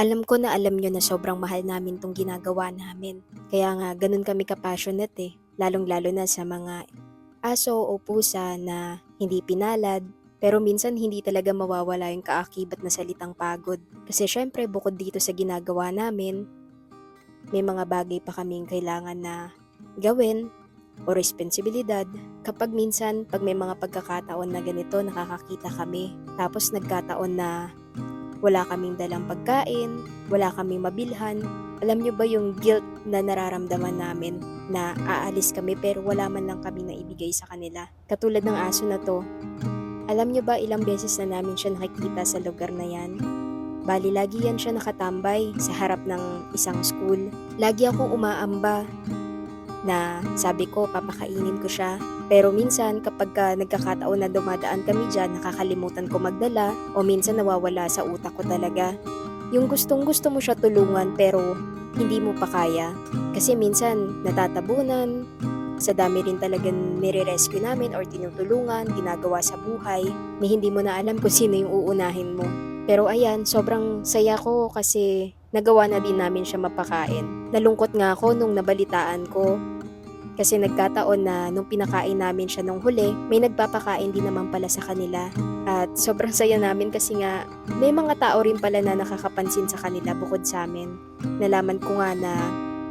Alam ko na alam nyo na sobrang mahal namin tong ginagawa namin. Kaya nga, ganun kami ka-passionate eh. Lalong-lalo na sa mga aso o pusa na hindi pinalad. Pero minsan hindi talaga mawawala yung kaakibat na salitang pagod. Kasi syempre bukod dito sa ginagawa namin, may mga bagay pa kaming kailangan na gawin o responsibilidad kapag minsan pag may mga pagkakataon na ganito nakakakita kami tapos nagkataon na wala kaming dalang pagkain, wala kaming mabilhan. Alam nyo ba yung guilt na nararamdaman namin na aalis kami pero wala man lang kami na ibigay sa kanila? Katulad ng aso na to, alam nyo ba ilang beses na namin siya nakikita sa lugar na yan? Bali, lagi yan siya nakatambay sa harap ng isang school. Lagi akong umaamba na sabi ko papakainin ko siya. Pero minsan kapag ka nagkakataon na dumadaan kami dyan, nakakalimutan ko magdala o minsan nawawala sa utak ko talaga. Yung gustong gusto mo siya tulungan pero hindi mo pa kaya. Kasi minsan natatabunan, sa dami rin talagang nire-rescue namin or tinutulungan, ginagawa sa buhay, ni hindi mo na alam kung sino yung uunahin mo. Pero ayan, sobrang saya ko kasi nagawa na din namin siya mapakain. Nalungkot nga ako nung nabalitaan ko kasi nagkataon na nung pinakain namin siya nung huli, may nagpapakain din naman pala sa kanila. At sobrang saya namin kasi nga may mga tao rin pala na nakakapansin sa kanila bukod sa amin. Nalaman ko nga na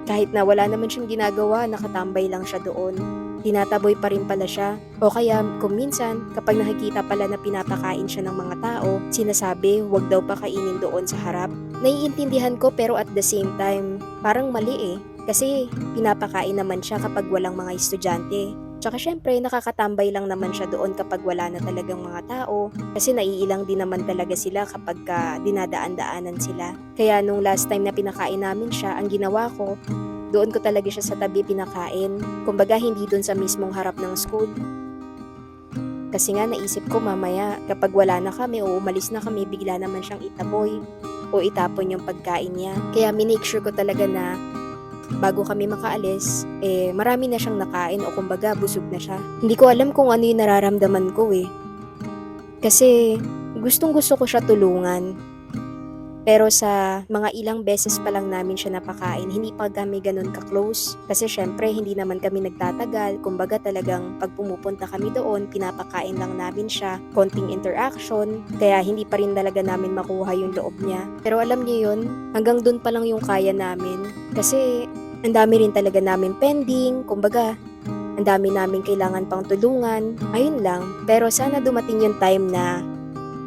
kahit na wala naman siyang ginagawa, nakatambay lang siya doon. Tinataboy pa rin pala siya. O kaya kung minsan, kapag nakikita pala na pinapakain siya ng mga tao, sinasabi wag daw pakainin doon sa harap. Naiintindihan ko pero at the same time, parang mali eh. Kasi pinapakain naman siya kapag walang mga estudyante. Tsaka syempre, nakakatambay lang naman siya doon kapag wala na talagang mga tao. Kasi naiilang din naman talaga sila kapag ka dinadaan-daanan sila. Kaya nung last time na pinakain namin siya, ang ginawa ko, doon ko talaga siya sa tabi pinakain. Kumbaga, hindi doon sa mismong harap ng school. Kasi nga naisip ko mamaya kapag wala na kami o umalis na kami, bigla naman siyang itaboy o itapon yung pagkain niya. Kaya minake sure ko talaga na bago kami makaalis, eh marami na siyang nakain o kumbaga busog na siya. Hindi ko alam kung ano yung nararamdaman ko eh. Kasi gustong gusto ko siya tulungan. Pero sa mga ilang beses pa lang namin siya napakain, hindi pa kami ganun ka-close. Kasi syempre, hindi naman kami nagtatagal. Kumbaga talagang pag pumupunta kami doon, pinapakain lang namin siya. Konting interaction. Kaya hindi pa rin talaga namin makuha yung loob niya. Pero alam niyo yun, hanggang doon pa lang yung kaya namin. Kasi ang dami rin talaga namin pending. Kumbaga, ang dami namin kailangan pang tulungan. Ayun lang. Pero sana dumating yung time na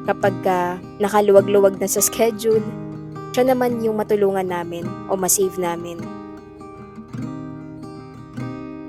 kapag ka nakaluwag-luwag na sa schedule, siya naman yung matulungan namin o masave namin.